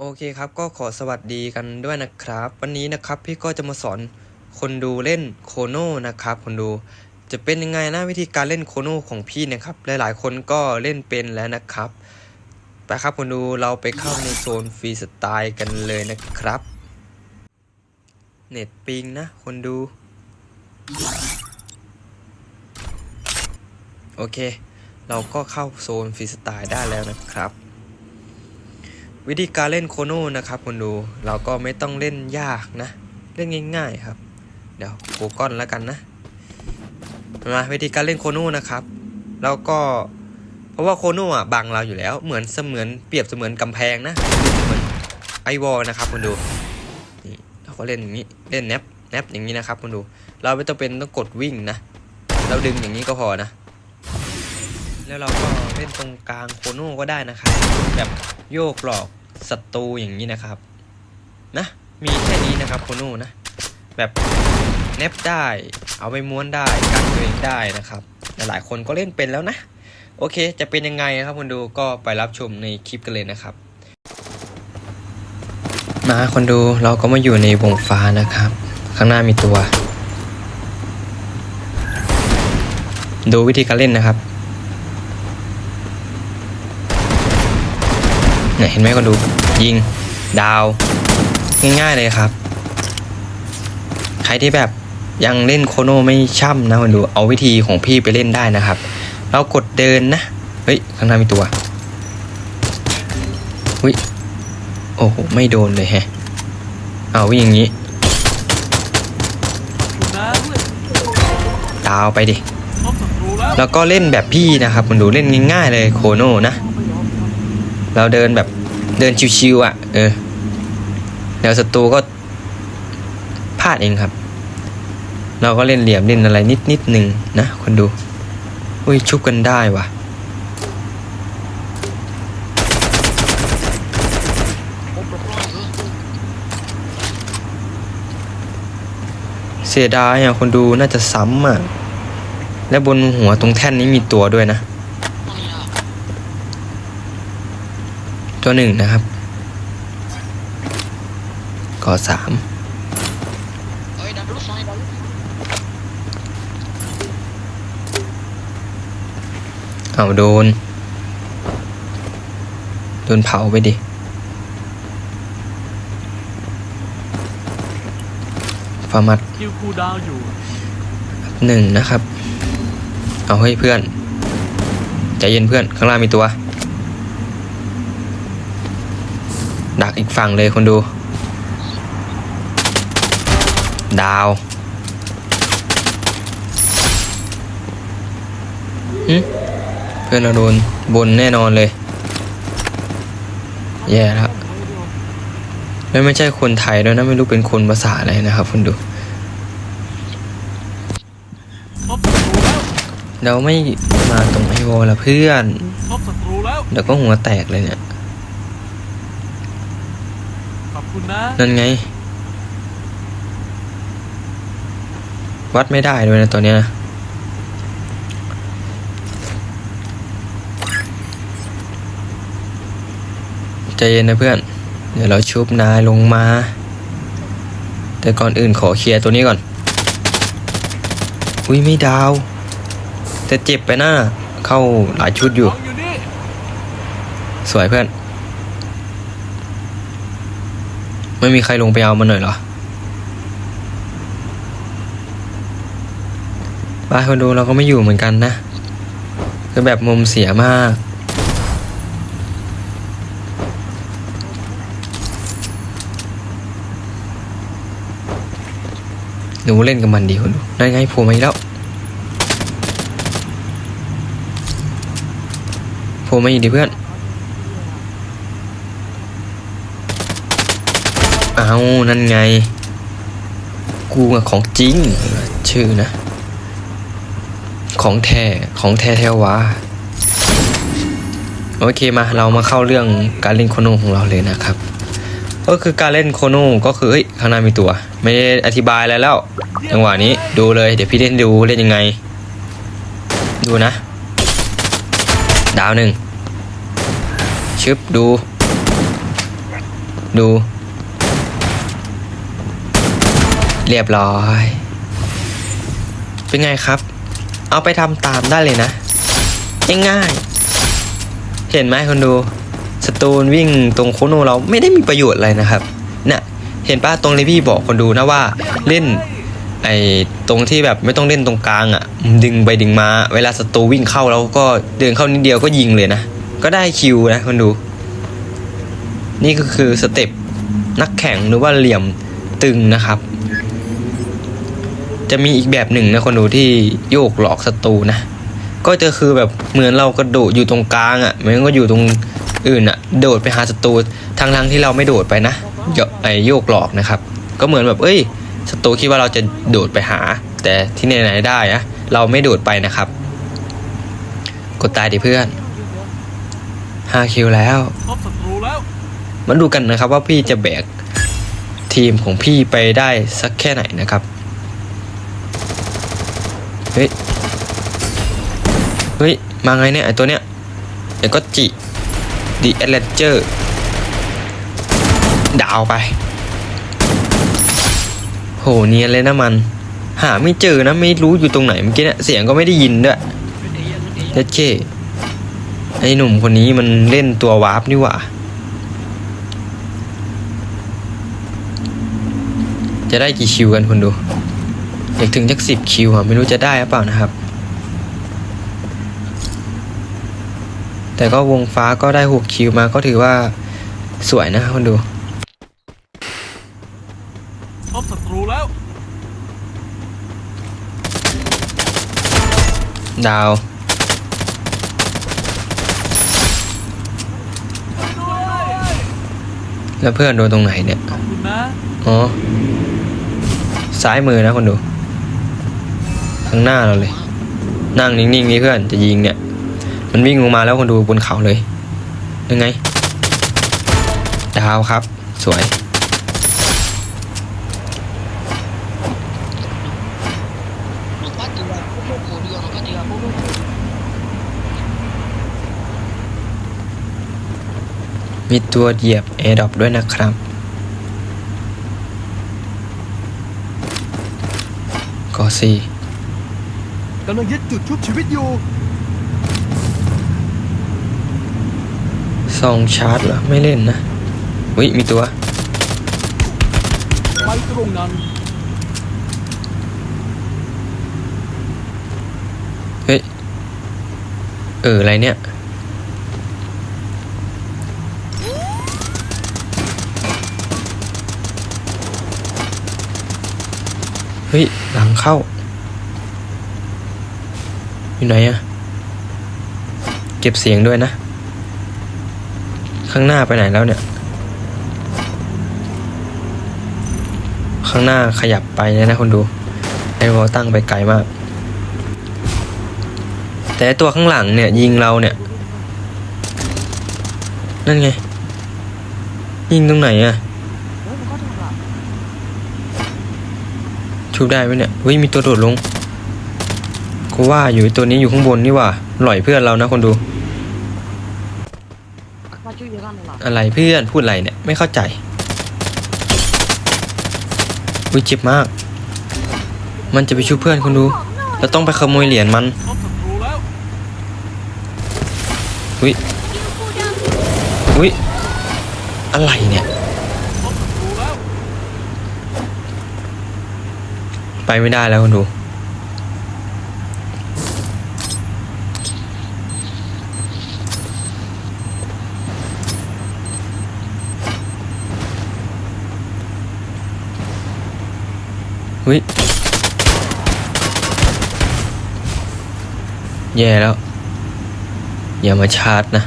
โอเคครับก็ขอสวัสดีกันด้วยนะครับ วันนี้นะครับพี่ก็จะมาสอนคนดูเล่นโคโน่นะครับคนดู จะเป็นยังไงนะวิธีการเล่นโคโน่ของพี่นะครับ หลายๆ คนก็เล่นเป็นแล้วนะครับไปครับคนดูเราไปเข้าในโซนฟรีสไตล์กันเลยนะครับ เน็ตปิงนะคนดู โอเค เราก็เข้าโซนฟรีสไตล์ได้แล้วนะครับ วิธีการเล่นโคโน่นะครับคนดูเราก็ไม่ต้องเล่นยากนะ เล่นง่ายๆครับ เดี๋ยวโกก้อนแล้วกันนะมาวิธีการเล่นโคโน่นะครับ แล้วก็เพราะว่าโคโน่อะบังเราอยู่แล้ว เหมือนเสมือนเปรียบเสมือนกำแพงนะเหมือนไอวอลนะครับคนดูนี่เราก็เล่นอย่างนี้เล่นแนบแนบอย่างนี้นะครับคนดู เราไม่ต้องเป็นต้องกดวิ่งนะเราดึงอย่างนี้ก็พอนะ แล้วเราก็เล่นตรงกลางโคโน่ก็ได้นะครับแบบโยกหลอก ศัตรูอย่างนี้นะครับ นะ มีแค่นี้นะครับโคโน่นะ แบบแนบได้ เอาไปม้วนได้กันตัวเองได้นะครับ หลายๆคนก็เล่นเป็นแล้วนะ โอเค จะเป็นยังไงนะครับคนดูก็ไปรับชมในคลิปกันเลยนะครับ มาคนดูเราก็มาอยู่ในวงฟ้านะครับ ข้างหน้ามีตัว ดูวิธีการเล่นนะครับ เนี่ยเห็นไหมคนดูยิงดาว ง่ายๆเลยครับ ใครที่แบบยังเล่นโคโนไม่ช่ำนะคนดูเอาวิธีของพี่ไปเล่นได้นะครับ เรากดเดินนะ เฮ้ย ข้างหน้ามีตัวอุ้ยโอ้โห ไม่โดนเลยแฮะเอาวิ่งอย่างนี้ดาวไปดิ แล้วแล้วก็เล่นแบบพี่นะครับมันดูเล่นง่ายๆเลยโคโนนะ เราเดินแบบเดินชิวๆอะ เออเดี๋ยวศัตรูก็พลาดเองครับ เราก็เล่นเหลี่ยมเล่นอะไรนิดนิดหนึ่งนะคนดู อุ้ยชุบกันได้วะเสียดายอะคนดูน่าจะซ้ำอะ และบนหัวตรงแท่นนี้มีตัวด้วยนะ ตัวหนึ่งนะครับก่อสาม Oi, dá dulu, sonho, dá dulu. เอาโดน โดนเผาไปดิฟาร์มัดคิวคูลดาวน์อยู่หนึ่งนะครับ เอาให้ยเพื่อน ใจเย็นเพื่อน ข้างล่างมีตัว ดักอีกฝั่งเลยคนดู ดาวหึเพื่อนเราโดนบนแน่นอนเลย แย่แล้วแล้วไม่ใช่คนไทยด้วยนะ ไม่รู้เป็นคนภาษาอะไรนะครับคุณดูพบศัตรูแล้วเราไม่มาตรงไอวอลละเพื่อนพบศัตรูแล้วเดี๋ยวก็หัวแตกเลยเนี่ย ขอบ คุณนะ นั่นไง วัดไม่ได้ด้วยนะตัวเนี้ยนะใจเย็นนะเพื่อน เดี๋ยวเราชุบนายลงมา แต่ก่อนอื่นขอเคลียร์ตัวนี้ก่อน อุ้ยไม่ดาว แต่เจ็บไปหน้า เข้าหลายชุดอยู่ของอยู่นี่สวยเพื่อน ไม่มีใครลงไปเอามันหน่อยเหรอบ้านคนดูเราก็ไม่อยู่เหมือนกันนะคือแบบมุมเสียมาก หนูเล่นกับมันดีคนดูนั่นไงโผล่มาอีกแล้วโผล่มาอีกดิเพื่อน เอานั่นไง กูอะของจริง ชื่อนะ ของแท้ของแท้แท้วะโอเคมาเรามาเข้าเรื่องการเล่นโคโนของเราเลยนะครับ ก็คือการเล่นโคโนก็คือเฮ้ยข้างหน้ามีตัว ไม่ได้อธิบายอะไรแล้วจังหวะนี้ดูเลยเดี๋ยวพี่เล่นดูเล่นยังไง ดูนะ ดาวหนึ่งชึบดู ดู เรียบร้อย เป็นไงครับ เอาไปทำตามได้เลยนะง่ายๆเห็นไหมคนดูสตูนวิ่งตรงโคโนเราไม่ได้มีประโยชน์อะไรนะครับเนี่ยเห็นป้าตรงเลพี่บอกคนดูนะว่าเล่นไอ้ตรงที่แบบไม่ต้องเล่นตรงกลางอะ่ะ ดึงไปดึงมา เวลาศัตรูวิ่งเข้าแล้วก็เดินเข้านิดเดียวก็ยิงเลยนะ ก็ได้คิวนะคนดู นี่ก็คือสเต็ปนักแข่งหรือว่าเหลี่ยมตึงนะครับ จะมีอีกแบบหนึ่งนะคนดูที่โยกหลอกศัตรูนะ ก็จะคือแบบเหมือนเรากระโดดอยู่ตรงกลางอะ่ะเหมือนก็อยู่ตรงอื่นอะ่ะ โดดไปหาศัตรูทางทางๆที่เราไม่โดดไปนะโยไอโยกหลอกนะครับ ก็เหมือนแบบเอ้ยศัตรูคิดว่าเราจะโดดไปหา แต่ที่ไหนๆได้อะเราไม่โดดไปนะครับ กดตายดิเพื่อน5คิวแล้วพบศัตรูแล้วมาดูกันนะครับว่าพี่จะแบกทีมของพี่ไปได้สักแค่ไหนนะครับเฮ้ย เฮ้ย มาไงเนี่ยไอตัวเนี้ยเดี๋ยวก็จิดีแอดเลนเจอร์ดาวไป โหเนียนเลยนะมัน หาไม่เจอนะไม่รู้อยู่ตรงไหนเมื่อกี้เนี่ยเสียงก็ไม่ได้ยินด้วยเอขึ้นเอเด็ดเคไอ้หนุ่มคนนี้มันเล่นตัววาร์ปนี่หว่า จะได้กี่คิวกันคุณดู อยากถึงจักสิบคิวอะไม่รู้จะได้หรือเปล่านะครับ แต่ก็วงฟ้าก็ได้หกคิวมาก็ถือว่าสวยนะครับคุณดูพบศัตรูแล้ว ดาว แล้วเพื่อนโดนตรงไหนเนี่ย ขอบคุณนะ อ๋อ ซ้ายมือนะคนดู ข้างหน้าเราเลย นั่งนิ่งๆนี่เพื่อนจะยิงเนี่ย มันวิ่งลงมาแล้วคนดูบนเขาเลยยังไง ดาวครับ สวย มีตัวเหยียบแอร์ดรอปด้วยนะครับก็สี่ กำลังยึดจุดชุบชีวิตอยู่ ซองชาร์จเหรอ ไม่เล่นนะวิมีตัว ไปตรงนั้น เฮ้ย เออ อะไรเนี่ย เฮ้ย หลังเข้า อยู่ไหนอะเก็บเสียงด้วยนะ ข้างหน้าไปไหนแล้วเนี่ย ข้างหน้าขยับไปเนี่ยนะคนดูไอ้วอลตั้งไปไกลมาก แต่ไอ้ตัวข้างหลังเนี่ย ยิงเราเนี่ย นั่นไง ยิงตรงไหนอะชุบได้ไหมเนี่ยเฮ้ยมีตัวโดดลง กูว่าอยู่ไอ้ตัวนี้อยู่ข้างบนนี่หว่าหล่อยเพื่อนเรานะคนดู Maju ya kan lah. อะไรเพื่อนพูดอะไรเนี่ยไม่เข้าใจอุ้ยเจ็บมาก มันจะไปช่วยเพื่อนคนดูเราต้องไปขโมยเหรียญมันพบศัตรูแล้วอุ้ยอุ้ยอะไรเนี่ยพบศัตรูแล้วไปไม่ได้แล้วคนดู วิแย่แล้ว อย่ามาชาร์จนะ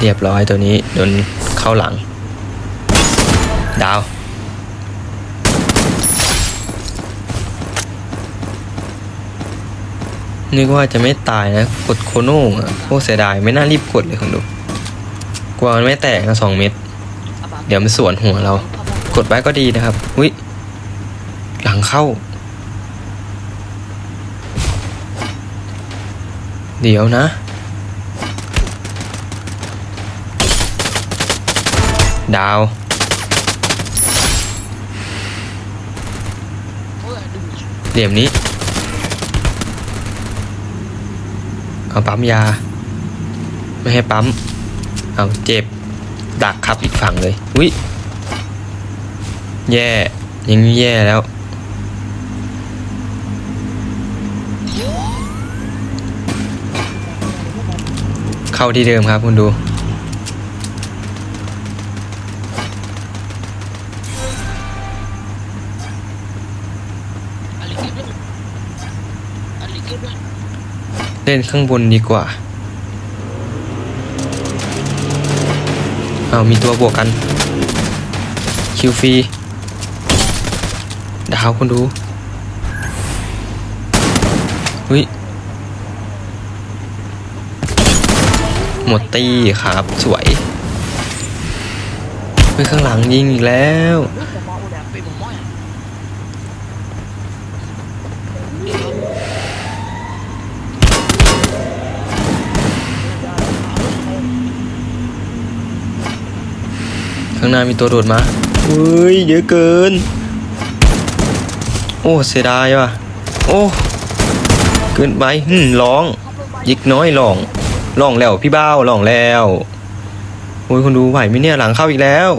เรียบร้อยตัวนี้โดนเข้าหลัง ดาว นึกว่าจะไม่ตายนะ กดโคโน่อะโคตรเสียดาย ไม่น่ารีบกดเลยคุณดูกลัวมันไม่แตกนะสองเม็ด เดี๋ยวมันสวนหัวเรา กดไว้ก็ดีนะครับ อุ้ย เข้า เดี๋ยวนะ ดาวโอ้ยดูเหลี่ยมนี้ เอาปั๊มยา ไม่ให้ปั๊ม เอาเจ็บ ดักครับอีกฝั่งเลย อุ้ยแย่ ยังแย่แล้ว เข้าที่เดิมครับคุณดูเก็บด้วยอะไรเก็บด้วยเล่นข้างบนดีกว่า เอามีตัวบวกกัน คิวฟรี ดาวคุณดูเฮ้ย หมดตีครับสวยเฮ้ยข้างหลังยิงอีกแล้วข้างหน้ามีตัวโดดมาเฮ้ยเยอะเกิน โอ้เสียดายว่ะ โอ้ เกินไปหึ่มร้อง ยิกน้อยร้อง ร้องแล้วพี่บ้าวร้องแล้วโอ้ยคนดูไหวไหมเนี่ยหลังเข้าอีกแล้ว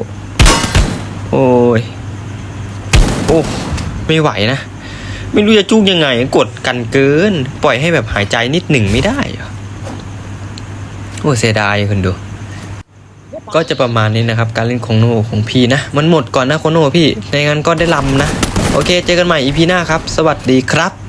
โอ้ยโอ้ไม่ไหวนะ ไม่รู้จะจุกยังไง กดกันเกิน ปล่อยให้แบบหายใจนิดหนึ่งไม่ได้โอ้เสียดายคนดูก็จะประมาณนี้นะครับ การเล่นของโนของพี่นะ มันหมดก่อนนะโคโนพี่ในงั้นก็ได้ลำนะ โอเค เจอกันใหม่ EP หน้าครับ สวัสดีครับ